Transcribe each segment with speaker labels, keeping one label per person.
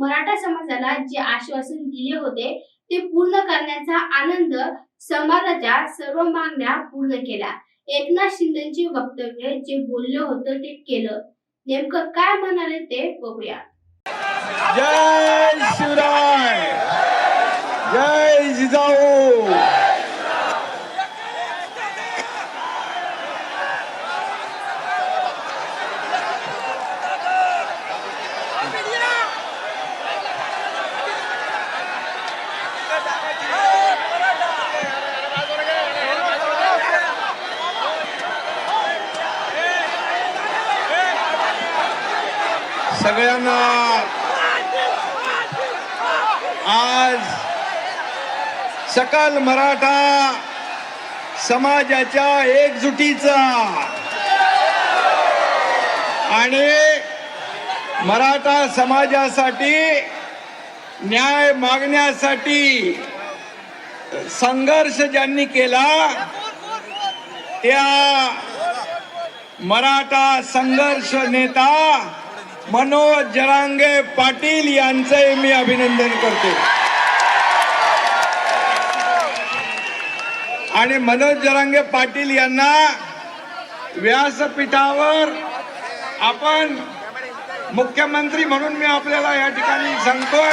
Speaker 1: मराठा समाजाला जे आश्वासन दिले होते ते पूर्ण करण्याचा आनंद समाजाच्या सर्व मागण्या पूर्ण केल्या. एकनाथ शिंदेचे वक्तव्य जे बोललं होतं ते केलं. नेमकं काय म्हणाले ते बघूया.
Speaker 2: सगळ्यांना आज सकल मराठा समाजाच्या एकजुटीचा आणि मराठा समाजासाठी न्याय मागण्यासाठी संघर्ष ज्यांनी केला त्या मराठा संघर्ष नेता मनोज जरांगे पाटील यांचे मी अभिनंदन करतो. आणि मनोज जरांगे पाटील यांना व्यासपीठावर आपण मुख्यमंत्री म्हणून मी आपल्याला या ठिकाणी सांगतोय.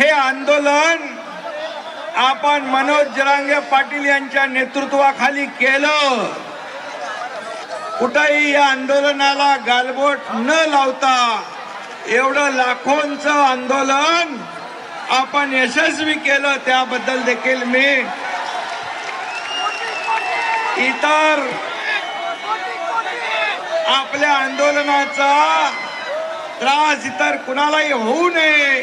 Speaker 2: हे आंदोलन आपण मनोज जरांगे पाटील यांच्या नेतृत्वाखाली केलं. कुठंही या आंदोलनाला गालबोट न लावता एवढं लाखोंचं आंदोलन आपण यशस्वी केलं त्याबद्दल देखील मी इतर आपल्या आंदोलनाचा त्रास इतर कुणालाही होऊ नये.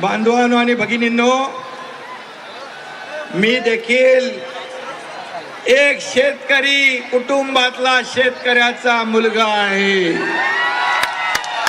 Speaker 2: बांधवांनो आणि भगिनींनो मी देखील एक शेतकरी कुटुंबातला शेतकऱ्याचा मुलगा आहे.